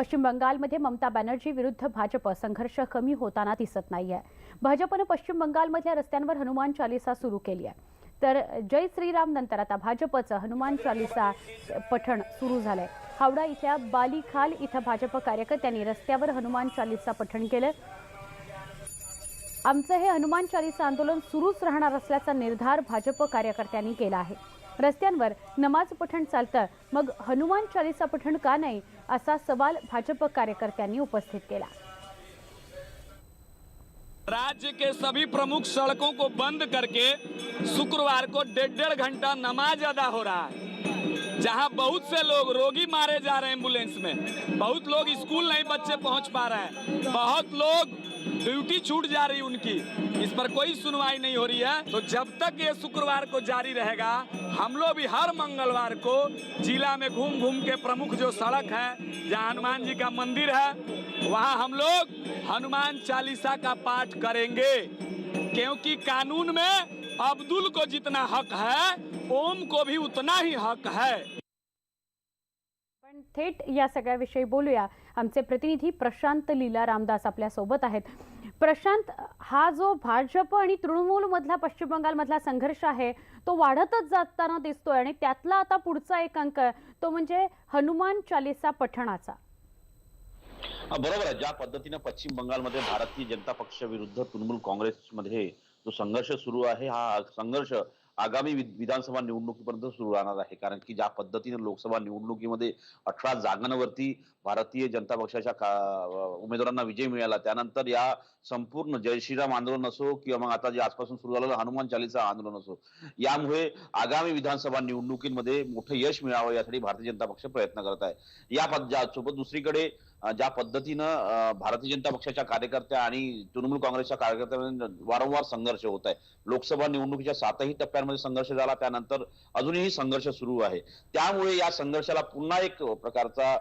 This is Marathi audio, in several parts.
पश्चिम बंगालमध्ये ममता बॅनर्जी विरुद्ध भाजप संघर्ष कमी होताना दिसत नाहीये. भाजपनं पश्चिम बंगालमधल्या रस्त्यांवर हनुमान चालिसा सुरू केली आहे. तर जय श्रीराम नंतर आता भाजपचं हनुमान चालिसा पठण सुरू झालंय. हावडा इथल्या बालीखाल इथं भाजप कार्यकर्त्यांनी रस्त्यावर हनुमान चालिसा पठण केलं. आमचं हे हनुमान चालिसा आंदोलन सुरूच राहणार असल्याचा निर्धार भाजप कार्यकर्त्यांनी केला आहे. रस्त्यांवर नमाज पठण चालतं. मग हनुमान चालिसा पठण का नाही? असा सवाल भाजप कार्यकर्त्यांनी उपस्थित केला. राज्य के सभी प्रमुख सड़कों को बंद करके शुक्रवार को डेढ़ डेढ़ घंटा नमाज अदा हो रहा है। जहाँ बहुत से लोग रोगी मारे जा रहे हैं एंबुलेंस में। बहुत लोग स्कूल नहीं बच्चे पहुँच पा रहे हैं। बहुत लोग ड्यूटी छूट जा रही उनकी। इस पर कोई सुनवाई नहीं हो रही है। तो जब तक ये शुक्रवार को जारी रहेगा, हम लोग भी हर मंगलवार को जिला में घूम घूम के प्रमुख जो सड़क है, जहाँ हनुमान जी का मंदिर है, वहाँ हम लोग हनुमान चालीसा का पाठ करेंगे। क्योंकि कानून में अब्दुल को जितना हक है ओम को भी उतना ही हक है। पण थेट या सगळ्याविषयी बोलूया. आमचे प्रतिनिधी प्रशांत लीला रामदास आपल्यासोबत आहेत. प्रशांत हा जो भाजप आणि तृणमूल मधला पश्चिम बंगाल मधला संघर्ष आहे तो वाढतच जाताना दिसतोय आणि त्यातला आता पुढचा एक अंक तो म्हणजे हनुमान चालिसा पठणाचा. बरोबर आहे. ज्या पद्धतीने पश्चिम बंगालमध्ये भारतीय जनता पक्ष विरुद्ध तृणमूल काँग्रेसमध्ये जो संघर्ष सुरू आहे हा संघर्ष आगामी वि- विधानसभा निवडणुकीपर्यंत सुरू राहणार आहे. कारण की ज्या पद्धतीने लोकसभा निवडणुकीमध्ये अठरा जागांवरती भारतीय जनता पक्षाच्या का- उमेदवारांना विजय मिळाला. त्यानंतर या संपूर्ण जय श्रीराम आंदोलन असो किंवा मग आता जे आजपासून सुरू झालेलं हनुमान चालीसा आंदोलन असो यामुळे आगामी विधानसभा निवडणुकीमध्ये मोठं यश मिळावं यासाठी भारतीय जनता पक्ष प्रयत्न करत आहे. या पद- सोबत दुसरीकडे ज्या पद्धतीनं भारतीय जनता पक्षाच्या कार्यकर्त्या आणि तृणमूल काँग्रेसच्या कार्यकर्त्यांमध्ये वारंवार संघर्ष होत आहे. लोकसभा निवडणुकीच्या सातही टप्प्यांमध्ये संघर्ष झाला. त्यानंतर अजूनही संघर्ष सुरू आहे. त्यामुळे या संघर्षाला पुन्हा एक प्रकारचा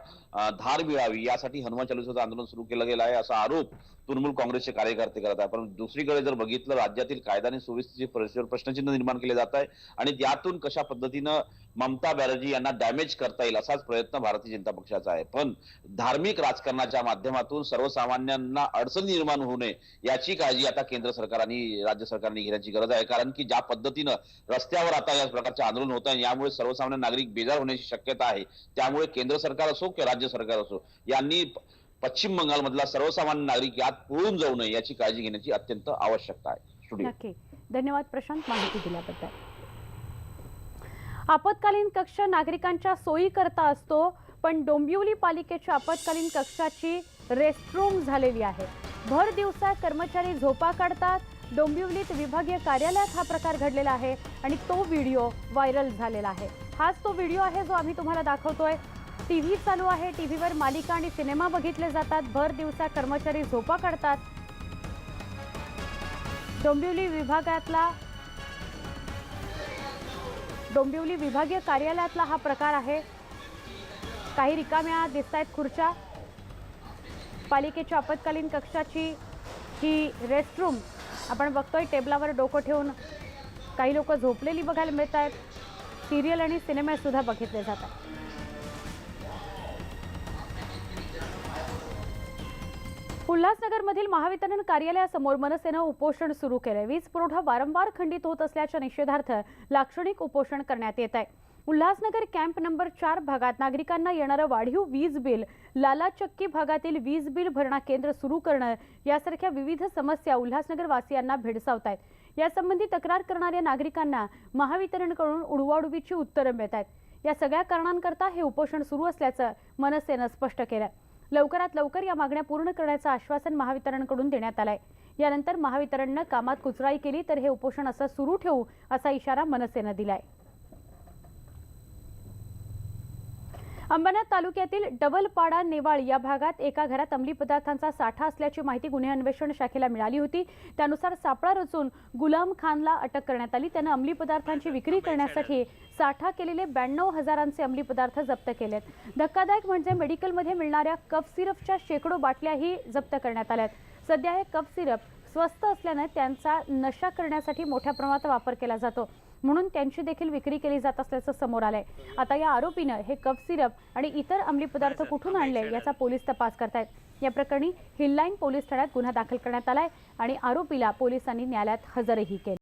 हार मिळावी यासाठी हनुमान चालिसाचं आंदोलन सुरू केलं गेलं आहे असा आरोप तृणमूल काँग्रेसचे कार्यकर्ते करत आहे पण दुसरीकडे जर बघितलं राज्यातील कायदा आणि सुव्यवस्थेचे प्रश्नचिन्ह निर्माण केले जात आहे आणि त्यातून कशा पद्धतीनं ममता बॅनर्जी यांना डॅमेज करता येईल असाच प्रयत्न भारतीय जनता पक्षाचा आहे. पण धार्मिक राजकारणाच्या माध्यमातून सर्वसामान्यांना अडचणी निर्माण होऊ नये याची काळजी आता केंद्र सरकार आणि राज्य सरकारने घेण्याची गरज आहे. कारण की ज्या पद्धतीनं रस्त्यावर आता या प्रकारचे आंदोलन होत आहे यामुळे सर्वसामान्य नागरिक बेजार होण्याची शक्यता आहे. त्यामुळे केंद्र सरकार असो किंवा राज्य सरकार असो यांनी प- पश्चिम बंगालमधला सर्वसामान्य नागरिक यात पळून जाऊ नये याची काळजी घेण्याची अत्यंत आवश्यकता आहे. स्टुडिओ धन्यवाद प्रशांत माहिती दिल्याबद्दल. आपत्कालीन कक्ष नागरिकांच्या सोयी करता असतो पण डोंबिवली पालिकेच्या आपत्कालीन कक्षाची रेस्टरूम झालेली आहे. भर दिवसा कर्मचारी झोपा काढतात. डोंबिवलीत विभागीय कार्यालयात हा प्रकार घडलेला आहे आणि तो व्हिडिओ व्हायरल झालेला आहे. हाच तो व्हिडिओ आहे जो आम्ही तुम्हाला दाखवतोय. टी व्ही चालू आहे. टी व्हीवर मालिका आणि सिनेमा बघितले जातात. भर दिवसा कर्मचारी झोपा काढतात. डोंबिवली विभागातला डोंबिवली विभागीय कार्यालयातला हा प्रकार आहे. काही रिकाम्या दिसत आहेत खुर्च्या. पालिकेच्या आपत्कालीन कक्षाची ही रेस्टरूम आपण बघतोय टेबलावर डोकं ठेवून काही लोक झोपलेली बघायला मिळत आहेत सिरियल आणि सिनेमे सुद्धा बघितले जातात. उल्हासनगरमधील महावितरण कार्यालयासमोर मनसेनं उपोषण सुरू केलंय. वीज पुरवठा वारंवार खंडित होत असल्याच्या निषेधार्थ लाक्षणिक उपोषण करण्यात येत आहे. उल्हासनगर कॅम्प नंबर चार भागात नागरिकांना येणारं वाढीव वीज बिल लालाचक्की भागातील वीज बिल भरणा केंद्र सुरू करणं यासारख्या विविध समस्या उल्हासनगर वासियांना भेडसावत आहेत यासंबंधी तक्रार करणाऱ्या नागरिकांना महावितरणकडून उडवाउडवीची उत्तरं मिळत आहेत या सगळ्या कारणांकरता हे उपोषण सुरू असल्याचं मनसेनं स्पष्ट केलं लवकरात लवकर या मागण्या पूर्ण करण्याचं आश्वासन महावितरणकडून देण्यात आलंय. यानंतर महावितरणनं कामात कुचराई केली तर हे उपोषण असं सुरू ठेवू असा इशारा मनसेनं दिलाय. अंबरनाथ तालुक्यातील डबलपाडा नेवाळ या भागात एका घरात अंमली पदार्थांचा साठा असल्याची माहिती गुन्हे अन्वेषण शाखेला मिळाली होती. त्यानुसार सापळा रचून गुलाम खानला अटक करण्यात आली. त्यानं अंमली पदार्थांची विक्री करण्यासाठी साठा केलेले ब्याण्णव हजारांचे अंमली पदार्थ जप्त केलेत. धक्कादायक म्हणजे मेडिकलमध्ये मिळणाऱ्या कफ सिरपच्या शेकडो बाटल्याही जप्त करण्यात आल्यात. सध्या हे कफ सिरप स्वस्त असल्यानं त्यांचा नशा करण्यासाठी मोठ्या प्रमाणात वापर केला जातो. म्हणून त्यांची देखील विक्री केली जात असल्याचं समोर आलंय. आता या आरोपीनं हे कफ सिरप आणि इतर अंमली पदार्थ कुठून आणले याचा पोलीस तपास करतायत. या प्रकरणी हिललाईन पोलीस ठाण्यात गुन्हा दाखल करण्यात आलाय आणि आरोपीला पोलिसांनी न्यायालयात हजरही केले.